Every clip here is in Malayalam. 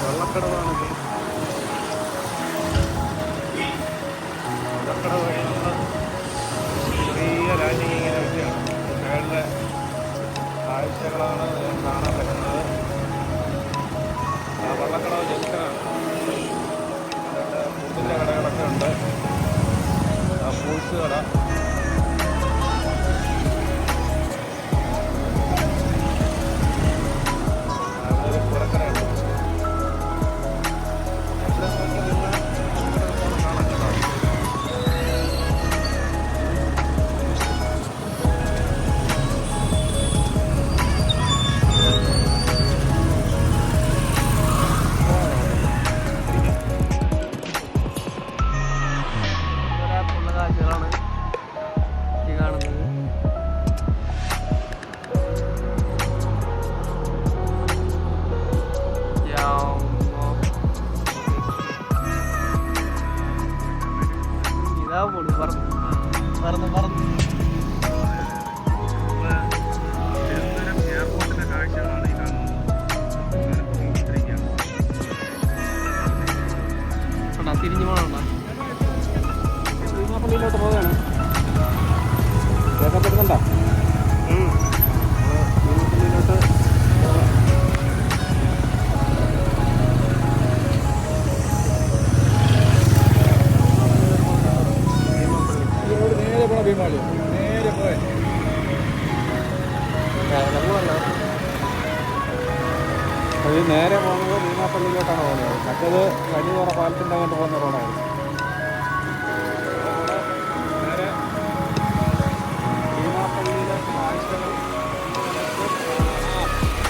വെള്ളക്കടവാണ് വെള്ളക്കടവ് കഴിയുന്ന ചെറിയ ലാൻഡിങ് ഇങ്ങനെ വെക്കുകയാണ് മേളിലെ കാഴ്ചകളാണ് കാണാൻ പറ്റുന്നത് ആ വള്ളക്കടവ് ജംഗ്ഷനാണ് ആ ഫ്രൂട്ട്സ് കട അത് നേരെ പോകുന്നത് മീനാപ്പള്ളിയിലോട്ടാണ് പോകുന്നത്. മറ്റേത് കനിവറ പാലത്തിന്റെ അങ്ങോട്ട് പോകുന്ന റോഡായിരുന്നു.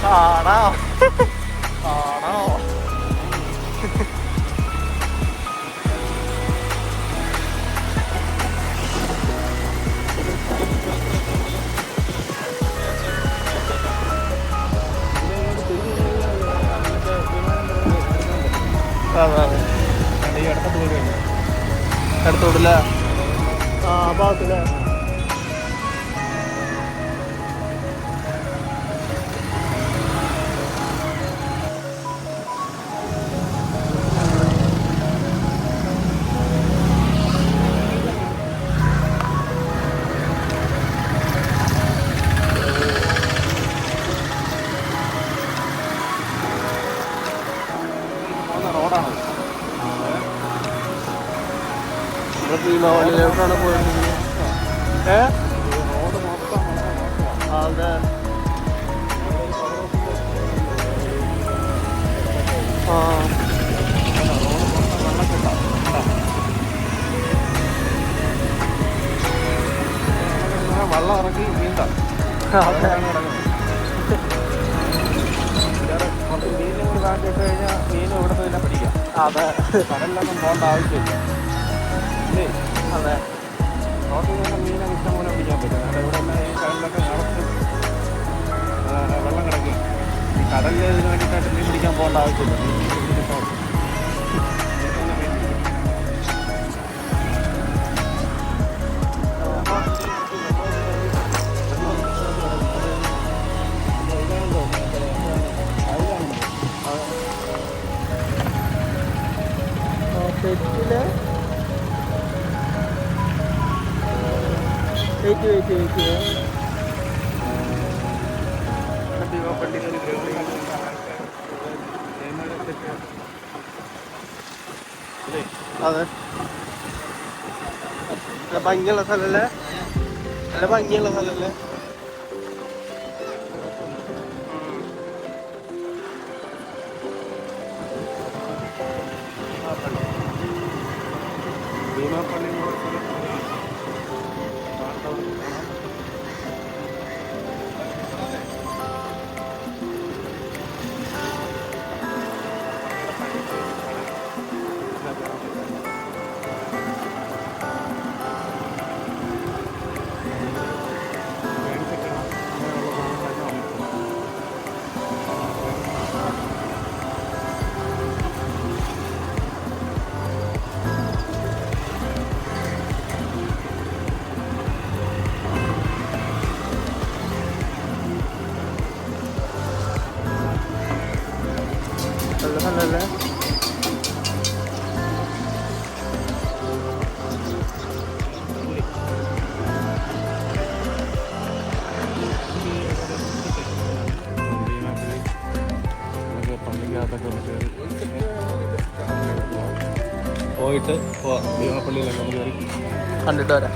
കാണാ ആ ഭാഗത്തില്ലേ പോകുന്ന റോഡാണ് ഇവിടെ ഭീമാവളിയിലോട്ടാണ് പോയിരുന്നത് ഏ? അതെ ആ. വെള്ളം ഇറക്കി നീന്താം കുറച്ച് മീനും കൂടി വാങ്ങിട്ട് കഴിഞ്ഞാൽ മീനും ഇവിടെ തന്നെ പിടിക്കാം. അതെ. കടലിലൊന്നും പോകേണ്ട ആവശ്യമില്ല. ഇല്ലേ? അതെ. റോട്ടിൽ നിന്ന് മീനൊക്കെ ഇഷ്ടം പോലെ പിടിക്കാൻ പറ്റും കാരണം ഇവിടെ വെള്ളം ഈ കടലിൽ ഇതിന് വേണ്ടിയിട്ടായിട്ട് മീൻ പിടിക്കാൻ പോകേണ്ട ആവശ്യമില്ല. മീൻ പിടിച്ചിട്ട് അതെ. നല്ല ഭംഗിയുള്ള സ്ഥലല്ലേ? നല്ല ഭംഗിയുള്ള സ്ഥലല്ലേ? സ്ഥലമല്ലേ നമുക്ക് പള്ളിക്കകത്തൊക്കെ ഒന്ന് കയറി പോയിട്ട് പോവാം ഭീമാപ്പള്ളിയിലൊക്കെ ഒന്ന് കയറി കണ്ടിട്ട് വരാം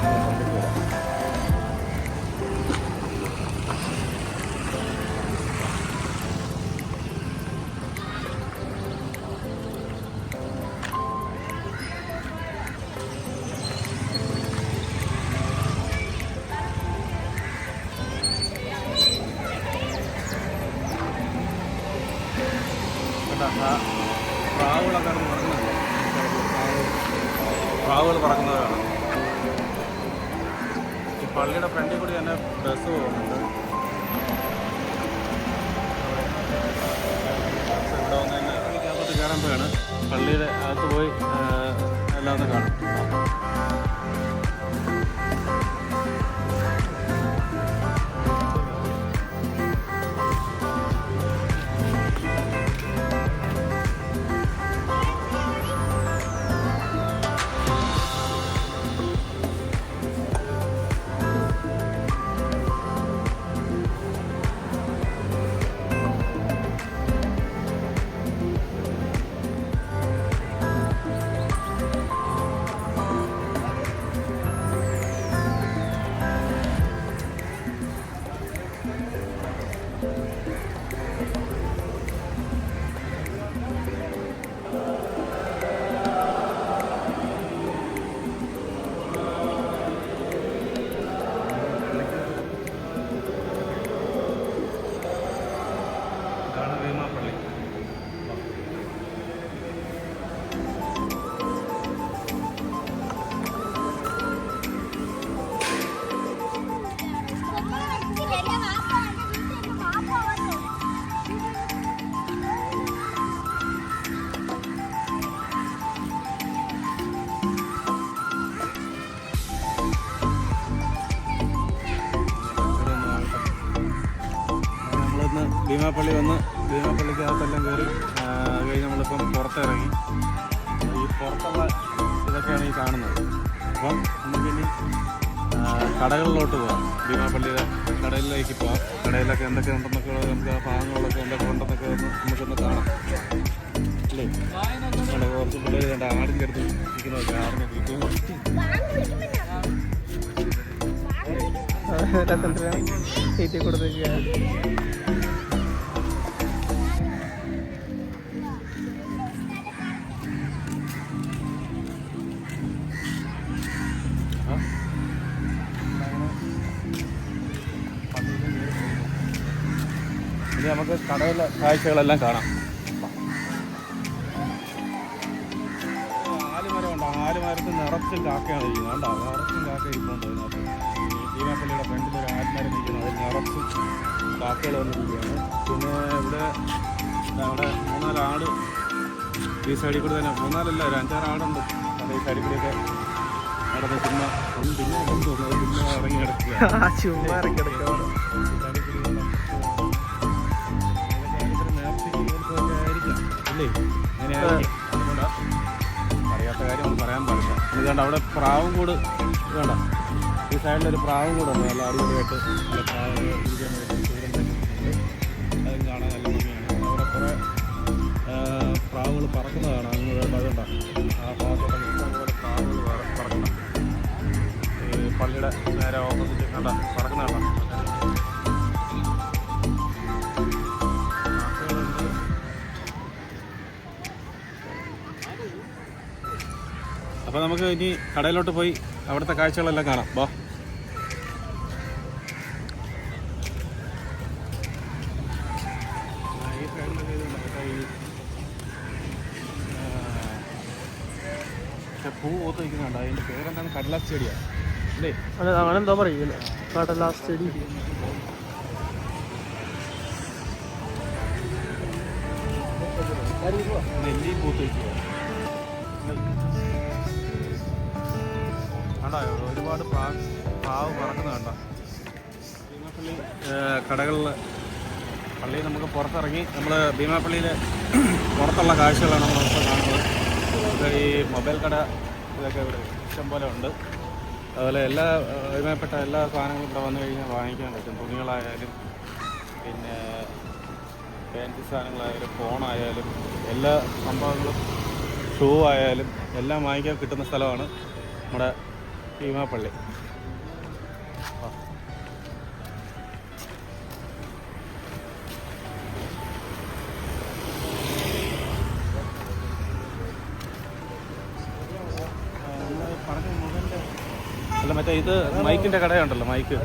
കയറുമ്പോഴാണ് പള്ളിയുടെ അകത്ത് പോയി എല്ലാം ഒന്ന് കാണും. ഭീമാപ്പള്ളി വന്ന് ഭീമാപ്പള്ളിക്കകത്തെല്ലാം കയറി കഴിഞ്ഞ് നമ്മളിപ്പം പുറത്തിറങ്ങി. ഈ പുറത്തുള്ള ഇതൊക്കെയാണ് ഈ കാണുന്നത്. അപ്പം നമുക്കിനി കടകളിലോട്ട് പോവാം ഭീമാപ്പള്ളിയുടെ കടയിലേക്ക് പോവാം കടയിലൊക്കെ എന്തൊക്കെ ഉണ്ടെന്നൊക്കെ നമുക്ക് ആ ഭാഗങ്ങളിലൊക്കെ എന്തൊക്കെ ഉണ്ടെന്നൊക്കെ ഒന്ന് നമുക്കൊന്ന് കാണാം. അല്ലേ? നമ്മുടെ കുറച്ച് പിള്ളേർ കണ്ട ആടിന്റെ അടുത്ത് ഇരിക്കുന്നതൊക്കെ ആടിനെ കിട്ടും രസത്തിന് സീറ്റിൽ കൊടുത്തേക്കുക ഇനി നമുക്ക് കടയിലെ കാഴ്ചകളെല്ലാം കാണാം. ആലുമരമുണ്ട് ആലുമരത്ത് നിറച്ചും കാക്കയാണ് ഇരിക്കുന്നത്. കണ്ടോ? നിറച്ചും കാക്ക ഇരിക്കുന്നുണ്ട് അതിനകത്ത്. ഭീമാപ്പള്ളിയുടെ ഫ്രണ്ടിൽ ഒരു ആൽമരം ഇരിക്കുന്നത് അത് നിറച്ചും കാക്കകൾ വന്നിരിക്കുകയാണ്. പിന്നെ ഇവിടെ അവിടെ മൂന്നാൽ ആട് ഈ സൈഡിൽ കൂടി തന്നെ മൂന്നാലല്ല ഒരു അഞ്ചാറ് ആടുണ്ട്. അവിടെ ഈ സൈഡിൽ കൂടിയൊക്കെ നടന്ന് ചുമ്മാ പിന്നെ പിന്നെ ഇറങ്ങി കിടക്കുക ഇറക്കിടക്കോ അറിയാത്ത കാര്യം പറയാൻ പാടില്ല. ഇത് അവിടെ പ്രാവും കൂട് വേണ്ട. ഈ സൈഡിലൊരു പ്രാവും കൂടെ ഉണ്ട്. നല്ല അടിപൊളിയായിട്ട് നല്ല പ്രാവ് ഇരിക്കാൻ വേണ്ടി അതും കാണാൻ നല്ല ഭംഗിയാണ്. അവിടെ കുറേ പ്രാവുകൾ പറക്കുന്നതാണ് അങ്ങ് വേണ്ട അതുണ്ട ആ ഭാഗത്തോടെ ഇഷ്ടംപോലെ പ്രാവുകൾ പറ- പറക്കണം. ഈ പള്ളിയുടെ നേരെ ഓപ്പോസിറ്റ് കണ്ട പറക്കുന്നതാണ് കണ്ട. അപ്പോൾ നമുക്ക് ഇനി കടയിലോട്ട് പോയി അവിടുത്തെ കാഴ്ചകളെല്ലാം കാണാം. പക്ഷെ പൂ പൂത്ത് നിൽക്കുന്നുണ്ട്? അതിന്റെ പേരെന്താണ്? കടലാസ് ചെടിയാ. അല്ലേ? അത് പറയുന്നത് കടലാസ് ചെടി. നെല്ലി പൂത്ത് നിൽക്കുക കണ്ടോ? ഒരുപാട് പാവ് പറക്കുന്നത് കണ്ടോ? ഭീമാപ്പള്ളി കടകളിൽ പള്ളിയിൽ നമുക്ക് പുറത്തിറങ്ങി നമ്മൾ ഭീമാപ്പള്ളിയിൽ പുറത്തുള്ള കാഴ്ചകളാണ് നമ്മൾ നമ്മളിപ്പോൾ കാണുന്നത്. ഈ മൊബൈൽ കട ഇതൊക്കെ ഇവിടെ ഇഷ്ടംപോലെ ഉണ്ട്. അതുപോലെ എല്ലാ ഏഹ്, എല്ലാ സാധനങ്ങളും ഇവിടെ വന്നു കഴിഞ്ഞാൽ വാങ്ങിക്കാൻ പറ്റും. തുണികളായാലും പിന്നെ ഫാൻസി സാധനങ്ങളായാലും ഫോണായാലും എല്ലാ സംഭവങ്ങളും ഷൂ ആയാലും എല്ലാം വാങ്ങിക്കാൻ കിട്ടുന്ന സ്ഥലമാണ് നമ്മുടെ ഭീമാപ്പള്ളി. അല്ല മറ്റേ ഇത് മൈക്കിന്റെ കടയുണ്ടല്ലോ മൈക്ക്.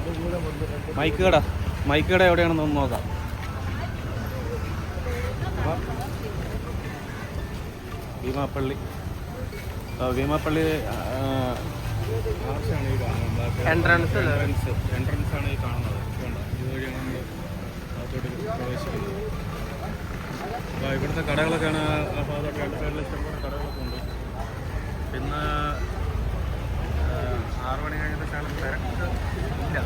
മൈക്ക് കട മൈക്ക് കട എവിടെയാണെന്ന് ഒന്ന് നോക്കാം. Beemapally Beemapally Entrance entrance entrance ആണ് ഈ കാണുന്നത്. കണ്ടോ? ഇതുവഴിയാണ് നമ്മൾ അകത്തോട്ട് പ്രവേശിക്കുന്നത് അപ്പോൾ ഇവിടുത്തെ കടകളൊക്കെയാണ് ആ- ആ ഭാഗത്തൊക്കെ രണ്ട് സൈഡിൽ ഇഷ്ടംപോലെ കടകളൊക്കെ ഉണ്ട്. പിന്നെ ആറ് മണി കഴിഞ്ഞിട്ട് തിരക്ക് ഇല്ല.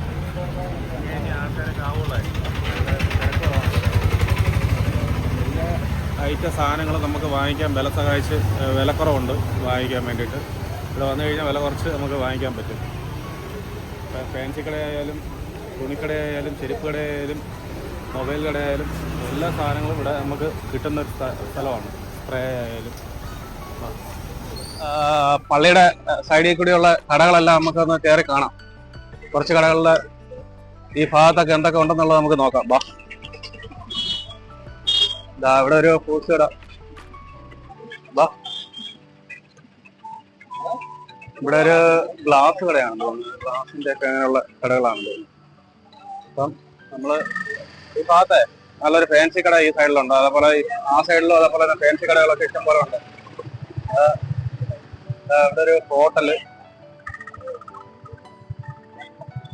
ഇനി ആൾക്കാരൊക്കെ ആവുള്ളായിരിക്കും ഐറ്റം സാധനങ്ങൾ നമുക്ക് വാങ്ങിക്കാൻ വില സഹായിച്ച് വിലക്കുറവുണ്ട് വാങ്ങിക്കാൻ വേണ്ടിയിട്ട്. ഇവിടെ വന്നു കഴിഞ്ഞാൽ വില കുറച്ച് നമുക്ക് വാങ്ങിക്കാൻ പറ്റും. ഫാൻസി കടയായാലും തുണിക്കടയായാലും ചെരുപ്പ് കടയായാലും മൊബൈൽ കടയായാലും എല്ലാ സാധനങ്ങളും ഇവിടെ നമുക്ക് കിട്ടുന്ന ഒരു സ്ഥലമാണ്. സ്പ്രേ ആയാലും പള്ളിയുടെ സൈഡിൽ കൂടിയുള്ള കടകളെല്ലാം നമുക്കൊന്ന് കയറി കാണാം. കുറച്ച് കടകളിൽ ഈ ഭാഗത്തൊക്കെ എന്തൊക്കെ ഉണ്ടെന്നുള്ളത് നമുക്ക് നോക്കാം. ബാ. ഇതാ ഇവിടെ ഒരു ഫ്രൂട്ട്സ് കട ബാ. ഇവിടെ ഒരു ഗ്ലാസ് കടയാണ്. തോന്നുന്നത് ഗ്ലാസിന്റെ ഒക്കെ അങ്ങനെയുള്ള കടകളാണ്. അപ്പം നമ്മൾ ഈ ഭാഗത്തെ നല്ലൊരു ഫാൻസി കട ഈ സൈഡിലുണ്ട് അതേപോലെ ആ സൈഡിലും അതേപോലെ തന്നെ ഫാൻസി കടകളൊക്കെ ഇഷ്ടം പോലെ ഉണ്ട്. ഇവിടെ ഒരു ഹോട്ടൽ.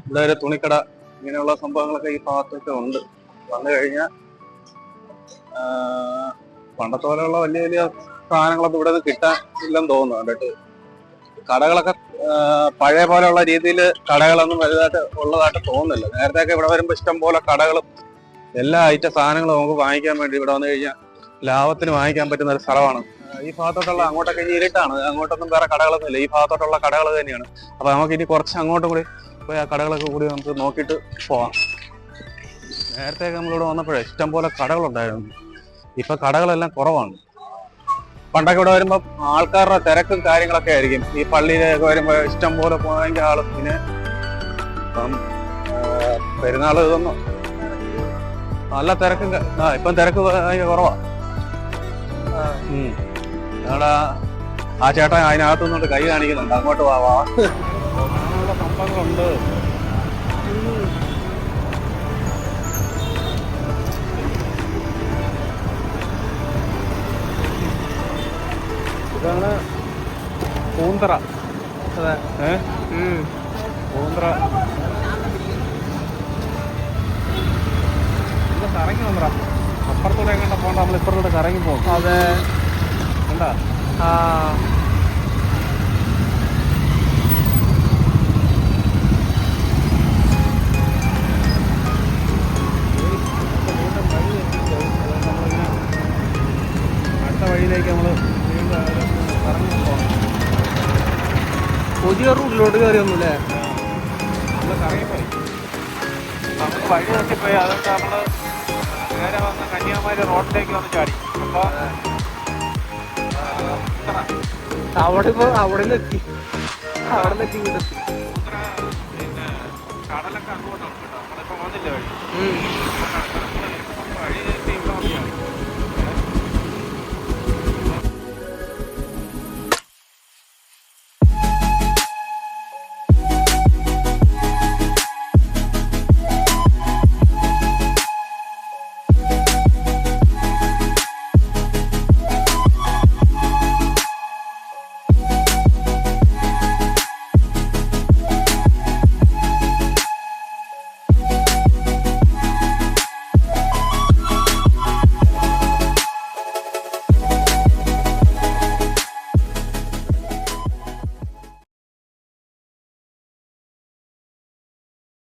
ഇവിടെ ഒരു തുണിക്കട. ഇങ്ങനെയുള്ള സംഭവങ്ങളൊക്കെ ഈ ഭാഗത്തൊക്കെ ഉണ്ട്. വന്നു കഴിഞ്ഞാൽ പണ്ടത്തെ പോലെയുള്ള വലിയ വലിയ സാധനങ്ങളൊന്നും ഇവിടെ കിട്ടാൻ ഇല്ലെന്ന് തോന്നുന്നു കണ്ടിട്ട്. കടകളൊക്കെ പഴയ പോലെയുള്ള രീതിയിൽ കടകളൊന്നും വലുതായിട്ട് ഉള്ളതായിട്ട് തോന്നുന്നില്ല. നേരത്തെയൊക്കെ ഇവിടെ വരുമ്പോൾ ഇഷ്ടം പോലെ കടകളും എല്ലാ ഐറ്റം സാധനങ്ങളും നമുക്ക് വാങ്ങിക്കാൻ വേണ്ടി ഇവിടെ വന്നു കഴിഞ്ഞാൽ ലാഭത്തിന് വാങ്ങിക്കാൻ പറ്റുന്ന ഒരു സ്ഥലമാണ്. ഈ ഭാഗത്തോട്ടുള്ള അങ്ങോട്ടൊക്കെ ഇനി ഇരുട്ടാണ്. അങ്ങോട്ടൊന്നും വേറെ കടകളൊന്നും ഇല്ല. ഈ ഭാഗത്തോട്ടുള്ള കടകൾ തന്നെയാണ്. അപ്പൊ നമുക്ക് ഇനി കുറച്ച് അങ്ങോട്ടും കൂടി പോയി ആ കടകളൊക്കെ കൂടി നമുക്ക് നോക്കിയിട്ട് പോവാം. നേരത്തെ നമ്മളിവിടെ വന്നപ്പോഴേ ഇഷ്ടം പോലെ കടകളുണ്ടായിരുന്നു. ഇപ്പൊ കടകളെല്ലാം കുറവാണ്. പണ്ടൊക്കെ ഇവിടെ വരുമ്പോൾ ആൾക്കാരുടെ തിരക്കും കാര്യങ്ങളൊക്കെ ആയിരിക്കും. ഈ പള്ളിയിലൊക്കെ വരുമ്പോൾ ഇഷ്ടം പോലെ പോയെങ്കിൽ ആൾ പിന്നെ ഇപ്പം പെരുന്നാൾ ഇതൊന്നും നല്ല തിരക്കും ആ ഇപ്പം തിരക്ക് കുറവാ. ഉം. ആ ചേട്ടൻ അതിനകത്തുനിന്നോട്ട് കൈ കാണിക്കുന്നുണ്ട്. അങ്ങോട്ട് വാ വാ. ഇതാണ് പൂന്തറ. അതെ. പൂന്തറ. ഇത് കറങ്ങി വന്നറ അപ്പുറത്തൂടെ കണ്ട പോകണ്ട നമ്മൾ ഇപ്പുറത്തൂടെ കറങ്ങി പോകും. അതെ. കണ്ടാ? ആ. വഴിയിലേക്ക് നമ്മൾ പുതിയ റൂട്ടിലോട്ട് കയറിയൊന്നുമില്ലേ? നമ്മൾ അല്ലേ നമുക്ക് വഴി തെറ്റിപ്പോയി അതുകൊണ്ട് നമ്മൾ നേരെ വന്ന് കന്യാകുമാരി റോഡിലേക്ക് വന്ന് ചാടി. അപ്പോൾ അവിടെ ഇപ്പൊ അവിടെ എത്തി. അവിടെ എത്തി എത്തി. പിന്നെ കടലൊക്കെ അങ്ങോട്ടാണ് കേട്ടോ. നമ്മളിപ്പോൾ വന്നില്ലേ വഴി? ഉം.